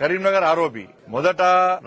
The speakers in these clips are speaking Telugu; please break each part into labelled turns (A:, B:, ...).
A: కరీంనగర్ ఆరోపి మొదట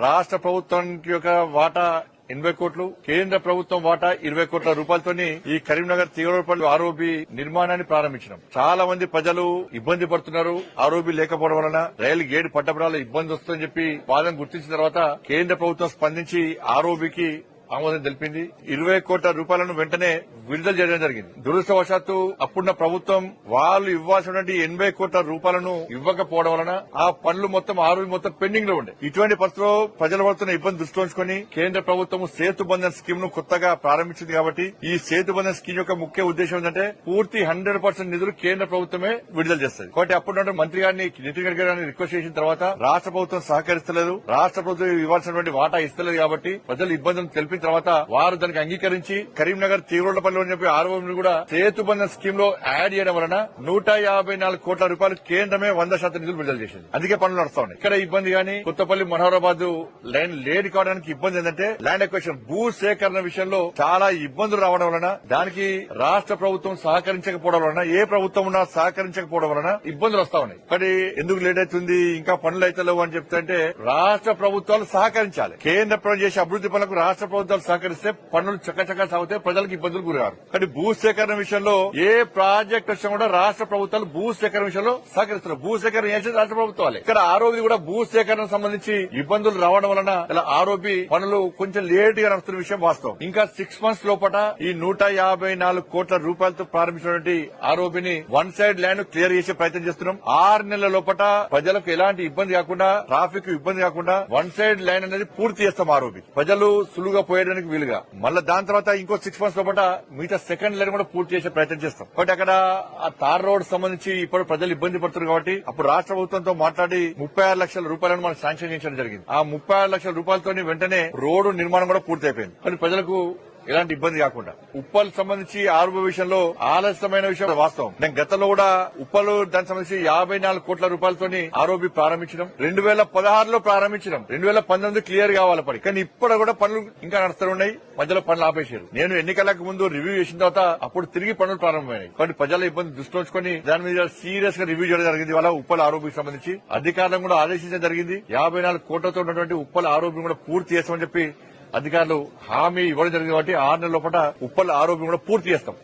A: రాష్ట్ర ప్రభుత్వానికి యొక్క వాటా ఎనభై కోట్లు కేంద్ర ప్రభుత్వం వాటా ఇరవై కోట్ల రూపాయలతోని ఈ కరీంనగర్ తీవ్రపల్లి ఆరోబి నిర్మాణాన్ని ప్రారంభించినాం. చాలా మంది ప్రజలు ఇబ్బంది పడుతున్నారు. ఆరోబి లేకపోవడం వలన రైలు గేటు పట్టబడాల ఇబ్బంది వస్తుందని చెప్పి వాదన గుర్తించిన తర్వాత కేంద్ర ప్రభుత్వం స్పందించి ఆరోబికి ఆమోదం తెలిపింది. ఇరవై కోట్ల రూపాయలను వెంటనే విడుదల చేయడం జరిగింది. దురదృష్టవశాత్తు అప్పుడున్న ప్రభుత్వం వాళ్ళు ఇవ్వాల్సినటువంటి ఎనభై కోట్ల రూపాయలను ఇవ్వకపోవడం వలన ఆ పనులు మొత్తం ఆరు మొత్తం పెండింగ్లో ఉండే. ఇటువంటి పరిస్థితిలో ప్రజలు పడుతున్న ఇబ్బంది దృష్టిలో ఉంచుకుని కేంద్ర ప్రభుత్వం సేతు బంధన్ స్కీమ్ను కొత్తగా ప్రారంభించింది కాబట్టి ఈ సేతు బంధన్ స్కీమ్ యొక్క ముఖ్య ఉద్దేశం ఏంటంటే పూర్తి హండ్రెడ్ పర్సెంట్ నిధులు కేంద్ర ప్రభుత్వమే విడుదల చేస్తుంది. కాబట్టి అప్పుడు మంత్రి గారిని నితిన్ గడ్కరీ గారిని రిక్వెస్ట్ చేసిన తర్వాత రాష్ట్ర ప్రభుత్వం సహకరిస్తలేదు. రాష్ట్ర ప్రభుత్వం ఇవ్వాల్సినటువంటి వాటా ఇస్తలేదు కాబట్టి ప్రజలు ఇబ్బందులు తెలిపిన తర్వాత వారు దానికి అంగీకరించి కరీంనగర్ తీవ్రపల్లి అని చెప్పి ఆరోపణలు కూడా సేతు బంధన్ స్కీమ్లో యాడ్ చేయడం వలన నూట యాభై నాలుగు కోట్ల రూపాయలు కేంద్రమే వంద శాతం నిధులు విడుదల చేసింది. అందుకే పనులు నడుస్తా ఉన్నాయి. ఇక్కడ ఇబ్బంది గాని కొత్తపల్లి మనోహరాబాద్ లైన్ లేట్ కావడానికి ఇబ్బంది ఏంటంటే ల్యాండ్ ఎక్వేషన్ భూ సేకరణ విషయంలో చాలా ఇబ్బందులు రావడం వలన దానికి రాష్ట్ర ప్రభుత్వం సహకరించకపోవడం వలన ఏ ప్రభుత్వం ఉన్నా సహకరించకపోవడం వలన ఇబ్బందులు వస్తా ఉన్నాయి. కానీ ఎందుకు లేట్ అవుతుంది ఇంకా పనులు అయితే లేవు అని చెప్తుంటే రాష్ట్ర ప్రభుత్వాలు సహకరించాలి. కేంద్ర ప్రభుత్వం చేసే అభివృద్ధి పనులకు రాష్ట్ర ప్రభుత్వాలు సహకరిస్తే పనులు చక్కచక్క సాగితే ప్రజలకు ఇబ్బందులు గురగారు కానీ భూ సేకరణ విషయంలో ఏ ప్రాజెక్ట్ వచ్చినా కూడా రాష్ట్ర ప్రభుత్వాలు భూ సేకరణ విషయంలో సహకరిస్తున్నారు. భూ సేకరణ చేసేది రాష్ట్ర ప్రభుత్వాలే. ఇక్కడ ఆరోగ్య కూడా భూ సేకరణ సంబంధించి ఇబ్బందులు రావడం వలన ఇలా ఆరోపి పనులు కొంచెం లేట్గా నడుస్తున్న విషయం వాస్తవం. ఇంకా సిక్స్ మంత్స్ లోపల ఈ నూట యాభై నాలుగు కోట్ల రూపాయలతో ప్రారంభించినటువంటి ఆరోపిని వన్ సైడ్ ల్యాండ్ క్లియర్ చేసే ప్రయత్నం చేస్తున్నాం. ఆరు నెలల లోపల ప్రజలకు ఎలాంటి ఇబ్బంది కాకుండా ట్రాఫిక్ ఇబ్బంది కాకుండా వన్ సైడ్ లైన్ అనేది పూర్తి చేస్తాం ఆరోపి. ప్రజలు సులువుగా వేయడానికి వీలుగా. మళ్ళీ దాని తర్వాత ఇంకో సిక్స్ మంత్స్ లోపల మిగతా సెకండ్ లైన్ కూడా పూర్తి చేసే ప్రయత్నం చేస్తాం. కాబట్టి అక్కడ ఆ తార్ రోడ్ సంబంధించి ఇప్పుడు ప్రజలు ఇబ్బంది పడుతున్నారు కాబట్టి అప్పుడు రాష్ట్ర ప్రభుత్వంతో మాట్లాడి ముప్పై ఆరు లక్షల రూపాయలను మనం శాంక్షన్ చేయడం జరిగింది. ఆ ముప్పై ఆరు లక్షల రూపాయలతో వెంటనే రోడ్డు నిర్మాణం కూడా పూర్తి అయిపోయింది కానీ ప్రజలకు ఎలాంటి ఇబ్బంది కాకుండా. ఉప్పల్ సంబంధించి ఆరుబ విషయంలో ఆలస్యమైన విషయం వాస్తవం. నేను గతంలో కూడా ఉప్పలు దానికి సంబంధించి యాభై నాలుగు కోట్ల రూపాయలతోని ఆరోపి ప్రారంభించడం రెండు వేల పదహారులో ప్రారంభించడం రెండు వేల పంతొమ్మిది క్లియర్ కావాలి పని. కానీ ఇప్పుడు కూడా పనులు ఇంకా నడుస్తూ ఉన్నాయి. మధ్యలో పనులు ఆపేశారు. నేను ఎన్నికలకు ముందు రివ్యూ చేసిన తర్వాత అప్పుడు తిరిగి పనులు ప్రారంభమైనాయి. కానీ ప్రజల ఇబ్బంది దృష్టి ఉంచుకొని దాని మీద సీరియస్గా రివ్యూ చేయడం జరిగింది వాళ్ళ ఉప్పల ఆరోపికి సంబంధించి. అధికారులను కూడా ఆదేశించడం జరిగింది. యాభై నాలుగు కోట్లతో ఉన్నటువంటి ఉప్పల ఆరోపి కూడా పూర్తి చేస్తామని చెప్పి అధికారులు హామీ ఇవ్వడం జరిగింది కాబట్టి ఆరు నెలల లోపల ఉప్పల ఆరోగ్యం కూడా పూర్తి చేస్తాం.